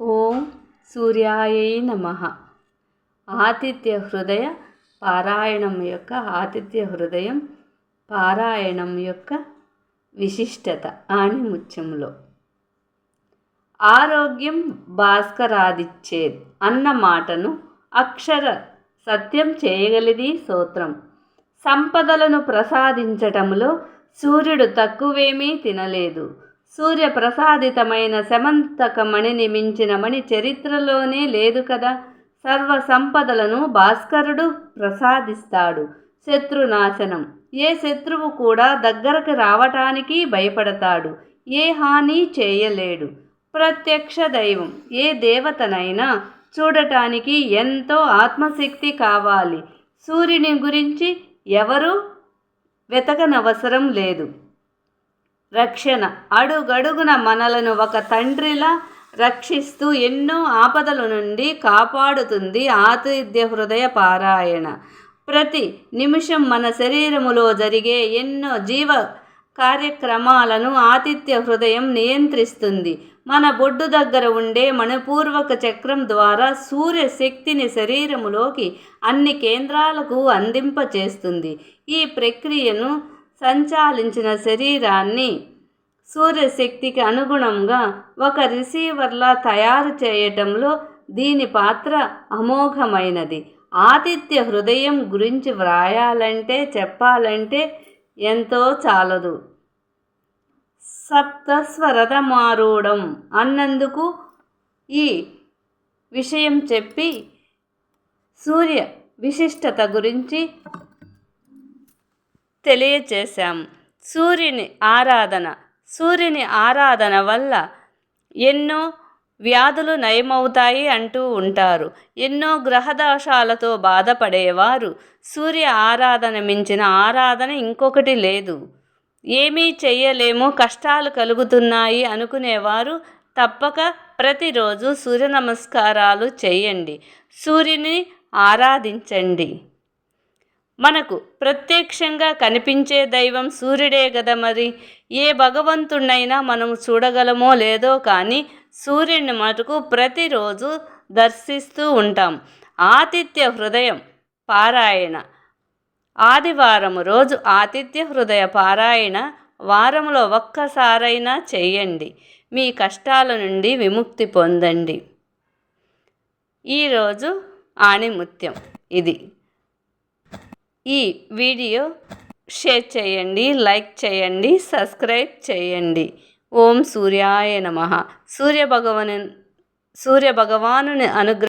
ఓం సూర్యాయై నమ. ఆతిథ్య హృదయ పారాయణం యొక్క ఆతిథ్య హృదయం పారాయణం యొక్క విశిష్టత అని ముత్యంలో ఆరోగ్యం భాస్కరాదిచ్చేద్ అన్న మాటను అక్షర సత్యం చేయగలిది సూత్రం. సంపదలను ప్రసాదించటంలో సూర్యుడు తక్కువేమీ తినలేదు. సూర్య ప్రసాదితమైన శమంతక మణిని మించిన మణి చరిత్రలోనే లేదు కదా. సర్వ సంపదలను భాస్కరుడు ప్రసాదిస్తాడు. శత్రునాశనం. ఏ శత్రువు కూడా దగ్గరకు రావటానికి భయపడతాడు. ఏ హాని చేయలేడు. ప్రత్యక్ష దైవం. ఏ దేవతనైనా చూడటానికి ఎంతో ఆత్మశక్తి కావాలి. సూర్యుని గురించి ఎవరు వెతకనవసరం లేదు. రక్షణ. అడుగడుగున మనలను ఒక తండ్రిలా రక్షిస్తూ ఎన్నో ఆపదల నుండి కాపాడుతుంది ఆతిథ్య హృదయ పారాయణ. ప్రతి నిమిషం మన శరీరములో జరిగే ఎన్నో జీవ కార్యక్రమాలను ఆతిథ్య హృదయం నియంత్రిస్తుంది. మన బొడ్డు దగ్గర ఉండే మణిపూర్వక చక్రం ద్వారా సూర్య శక్తిని శరీరములోకి అన్ని కేంద్రాలకు అందింపచేస్తుంది. ఈ ప్రక్రియను సంచాలించిన శరీరాన్ని సూర్యశక్తికి అనుగుణంగా ఒక రిసీవర్లా తయారు చేయటంలో దీని పాత్ర అమోఘమైనది. ఆతిథ్య హృదయం గురించి వ్రాయాలంటే చెప్పాలంటే ఎంతో చాలదు. సప్తస్వరథమారూఢం అన్నందుకు ఈ విషయం చెప్పి సూర్య విశిష్టత గురించి తెలియచేశాం. సూర్యుని ఆరాధన సూర్యుని ఆరాధన వల్ల ఎన్నో వ్యాధులు నయమవుతాయి అంటూ ఉంటారు. ఎన్నో గ్రహదోషాలతో బాధపడేవారు. సూర్య ఆరాధన మించిన ఆరాధన ఇంకొకటి లేదు. ఏమీ చెయ్యలేము కష్టాలు కలుగుతున్నాయి అనుకునేవారు తప్పక ప్రతిరోజు సూర్య నమస్కారాలు చేయండి. సూర్యుని ఆరాధించండి. మనకు ప్రత్యక్షంగా కనిపించే దైవం సూర్యుడే కదా మరి. ఏ భగవంతుణ్ణైనా మనం చూడగలమో లేదో కానీ సూర్యుని మటుకు ప్రతిరోజు దర్శిస్తూ ఉంటాం. ఆతిథ్య హృదయం పారాయణ. ఆదివారం రోజు ఆతిథ్య హృదయ పారాయణ వారంలో ఒక్కసారైనా చేయండి మీ కష్టాల నుండి విముక్తి పొందండి. ఈరోజు ఆణిముత్యం. ఇది ఈ వీడియో షేర్ చేయండి లైక్ చేయండి సబ్స్క్రైబ్ చేయండి. ఓం సూర్యాయ నమ. సూర్య భగవాను సూర్య భగవానుని అనుగ్రహం